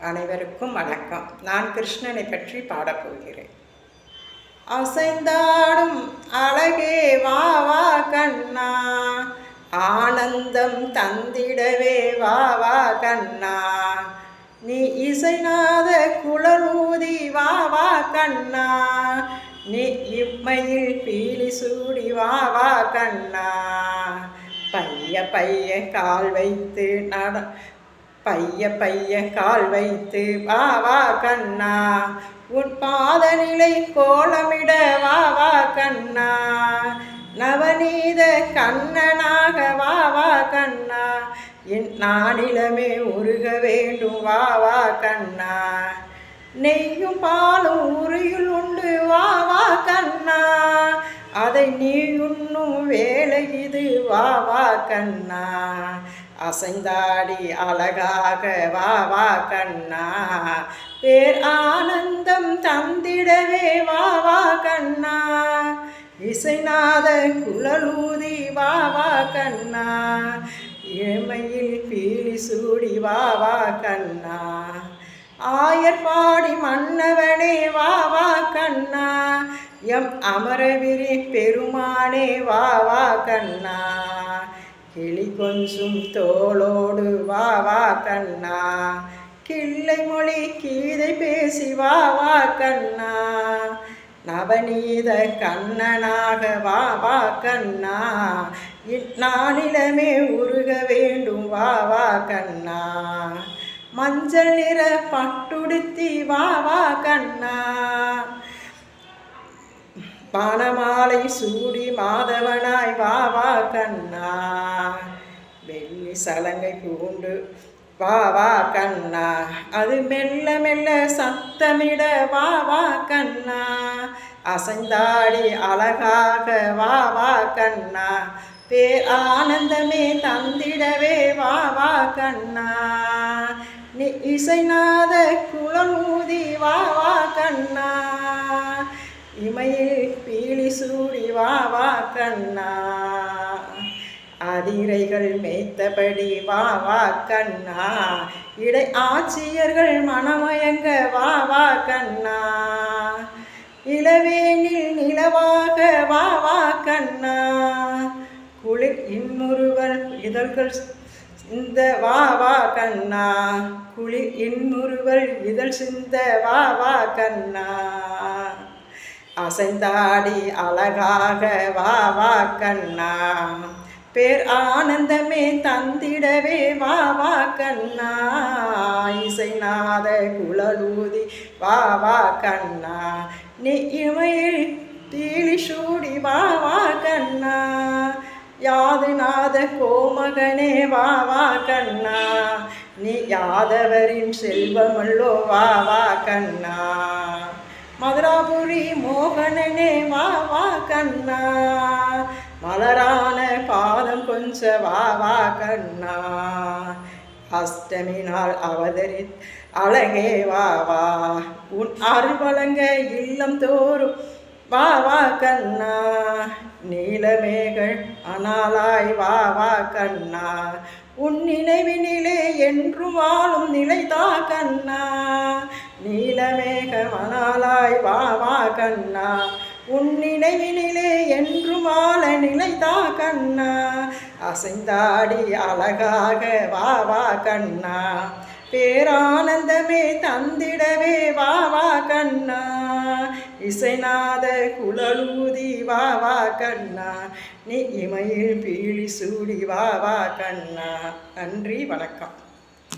அனைவருக்கும் வணக்கம். நான் கிருஷ்ணனை பற்றி பாடப்போகிறேன். அசைந்தாடும் அழகே வா வா கண்ணா. ஆனந்தம் தந்திடவே வா வா கண்ணா. நீ இசைநாத குளரூதி வா வா கண்ணா. நீ இம்மையில் பீலி சூடி வா வா கண்ணா. பைய பைய கால் வைத்து நட பைய பைய கால் வைத்து வா வா கண்ணா உன் பாத நிலை கோலமிட வா வா கண்ணா நவநீத கண்ணனாக வா வா கண்ணா என் நானிலமே உருக வேண்டும் வா வா கண்ணா நெய்யும் பாலும் உரியில் உண்டு வா வா கண்ணா அதை நீ உண்ணும் வேலை இது வா வா கண்ணா அசைந்தாடி அழகாக வா வா கண்ணா. பேர் ஆனந்தம் தந்திடவே வா வா கண்ணா. இசைநாத குழலூதி வா வா கண்ணா. இளமையில் பீலி சூடி வா வா கண்ணா. ஆயர் பாடி மன்னவனே வா வா கண்ணா. எம் அமரவிரி பெருமானே வா வா கண்ணா. கிளி கொஞ்சும் தோளோடு வா வா கண்ணா. கிள்ளை மொழி கீதை பேசி வா வா கண்ணா. நவநீத கண்ணனாக வா வா கண்ணா. இந்நாளிலமே உருக வேண்டும் வா வா கண்ணா. மஞ்சள் நிற பட்டுடுத்தி வா வா கண்ணா. பானமாலை சூடி மாதவனாய் வா வா கண்ணா. சலங்கை பூண்டு வா வா கண்ணா. அது மெல்ல மெல்ல சத்தமிட வா வா கண்ணா. அசைந்தாடி அழகாக வா வா கண்ணா. பே ஆனந்தமே தந்திடவே வா வா கண்ணா. நீ இசைநாத குளமூதி வா வா கண்ணா. இமையில் பீலி சூடி வா வா கண்ணா. அதிரைகள் மேய்த்தபடி வா வா கண்ணா. இடை ஆட்சியர்கள் மனமயங்க வா வா கண்ணா. இளவேனில் நிலவாக வா வா கண்ணா. குளிர் இன்னொருவர் இதழ்கள் இந்த வா வா கண்ணா. குளிர் இன்னொருவர் இதழ் சிந்த வா வா கண்ணா. அசைந்தாடி அழகாக வா வா கண்ணா. பேர் ஆனந்தமே தந்திடவே வா வா கண்ணா. இசைநாத குழலூதி வா வா கண்ணா. நீ இமையில் தீழி சூடி வா வா கண்ணா. யாதுநாத கோமகனே வா வா கண்ணா. நீ யாதவரின் செல்வமல்லோ வா வா கண்ணா. மதுராபுரி மோகனனே வா வா கண்ணா. மலரான பாதம் கொஞ்ச வா வா கண்ணா. அஷ்டமி நாள் அவதரி அழகே வா வா. உன் அருவழங்க இல்லம் தோறும் வா வா கண்ணா. நீலமேகள் அனாலாய் வா வா கண்ணா. உன் நினைவினிலே என்றும் வாழும் நிலைதா கண்ணா. நீலமேக மணாலாய் வா வா கண்ணா. உன் நினைவினிலே என்று வாழ நிலைதா கண்ணா. அசைந்தாடி அழகாக வா வா கண்ணா. பேரானந்தமே தந்திடவே வா வா கண்ணா. இசைநாத குழலூதி வா வா கண்ணா. நீ இமையில் பீழி சூடி வா வா கண்ணா. நன்றி வணக்கம்.